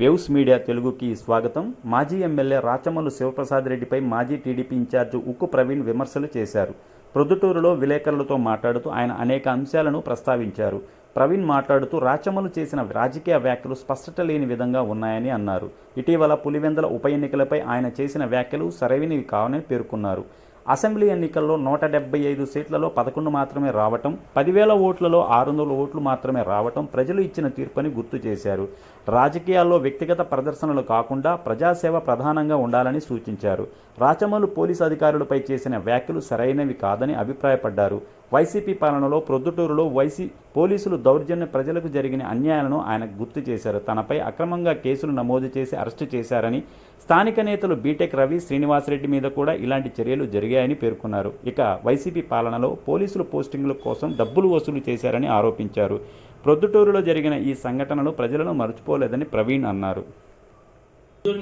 Waves media తెలుగుకి స్వాగతం. మాజీ ఎమ్మెల్యే రాచమల్లు శివప్రసాద్ రెడ్డిపై మాజీ టీడీపీ ఇన్ఛార్జి ఉక్కు ప్రవీణ్ విమర్శలు చేశారు. ప్రొద్దుటూరులో విలేకరులతో మాట్లాడుతూ ఆయన అనేక అంశాలను ప్రస్తావించారు. ప్రవీణ్ మాట్లాడుతూ రాచమలు చేసిన రాజకీయ వ్యాఖ్యలు స్పష్టత లేని విధంగా ఉన్నాయని అన్నారు. ఇటీవల పులివెందల ఉప ఎన్నికలపై ఆయన చేసిన వ్యాఖ్యలు సరైనవి కావని పేర్కొన్నారు. అసెంబ్లీ ఎన్నికల్లో నూట డెబ్బై ఐదు సీట్లలో పదకొండు మాత్రమే రావటం పదివేల ఓట్లలో ఆరు వందల ఓట్లు మాత్రమే రావటం ప్రజలు ఇచ్చిన తీర్పని గుర్తు చేశారు. రాజకీయాల్లో వ్యక్తిగత ప్రదర్శనలు కాకుండా ప్రజాసేవ ప్రధానంగా ఉండాలని సూచించారు. రాచమల్లు పోలీసు అధికారులపై చేసిన వ్యాఖ్యలు సరైనవి కాదని అభిప్రాయపడ్డారు. వైసీపీ పాలనలో ప్రొద్దుటూరులో వైసీ పోలీసులు దౌర్జన్య ప్రజలకు జరిగిన అన్యాయాలను ఆయన గుర్తు చేశారు. తనపై అక్రమంగా కేసులు నమోదు చేసి అరెస్టు చేశారని స్థానిక నేతలు బీటెక్ రవి శ్రీనివాసరెడ్డి మీద కూడా ఇలాంటి చర్యలు జరిగాయని పేర్కొన్నారు. ఇక వైసీపీ పాలనలో పోలీసులు పోస్టింగుల కోసం డబ్బులు వసూలు చేశారని ఆరోపించారు. ప్రొద్దుటూరులో జరిగిన ఈ సంఘటనలు ప్రజలను మర్చిపోలేదని ప్రవీణ్ అన్నారు.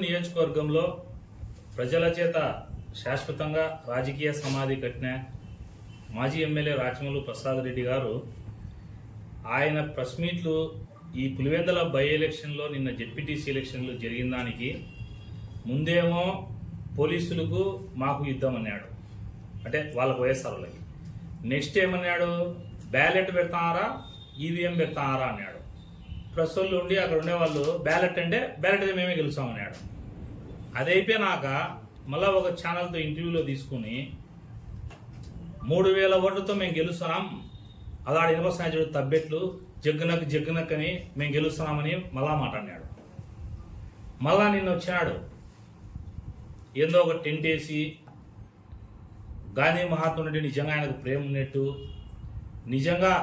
నియోజకవర్గంలో ప్రజల చేత శాశ్వతంగా రాజకీయ సమాధి కట్టిన మాజీ ఎమ్మెల్యే రాచమల్లు ప్రసాద్ రెడ్డి గారు ఆయన ప్రెస్ మీట్లు ఈ పులివెందల బై ఎలక్షన్లో నిన్న జెడ్పీటీసీ ఎలక్షన్లు జరిగిన దానికి ముందేమో పోలీసులకు మాకు యుద్ధం అన్నాడు. అంటే వాళ్ళకు వైఎస్ఆర్లకి. నెక్స్ట్ ఏమన్నాడు? బ్యాలెట్ పెడతారా? ఈవీఎం పెడతారా అన్నాడు. ప్రెస్ వాళ్ళు ఉండి అక్కడ ఉండేవాళ్ళు బ్యాలెట్ అంటే బ్యాలెట్ అయితే మేమే గెలుస్తామన్నాడు అది అయిపోయినాక మళ్ళీ ఒక ఛానల్తో ఇంటర్వ్యూలో తీసుకుని మూడు వేల ఓట్లతో మేము గెలుస్తున్నాం. అలాడు ఇనప చూడు తబ్బెట్లు జగ్గునక్ జగ్గునక్ అని మేము గెలుస్తున్నామని మళ్ళా మాట్లాడినాడు. మళ్ళా నిన్న వచ్చినాడు. ఏందో ఒక టెంట్ వేసి గాంధీ మహాత్ముడి నిజంగా ఆయనకు ప్రేమ ఉన్నట్టు నిజంగా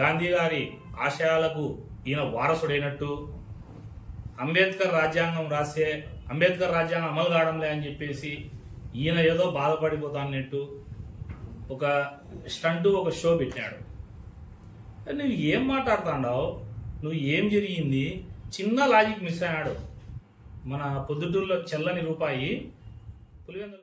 గాంధీ గారి ఆశయాలకు ఈయన వారసుడైనట్టు అంబేద్కర్ రాజ్యాంగం రాసే అంబేద్కర్ రాజ్యాంగం అమలు కావడంలే అని చెప్పేసి ఈయన ఏదో బాధపడిపోతాన్నట్టు ఒక స్టంట్ ఒక షో పెట్టాడు నువ్వు ఏం మాట్లాడుతాండావు? నువ్వు ఏం జరిగింది? చిన్న లాజిక్ మిస్ అయ్యాడు మన పొద్దుటూరులో చెల్లని రూపాయి పులివెందుల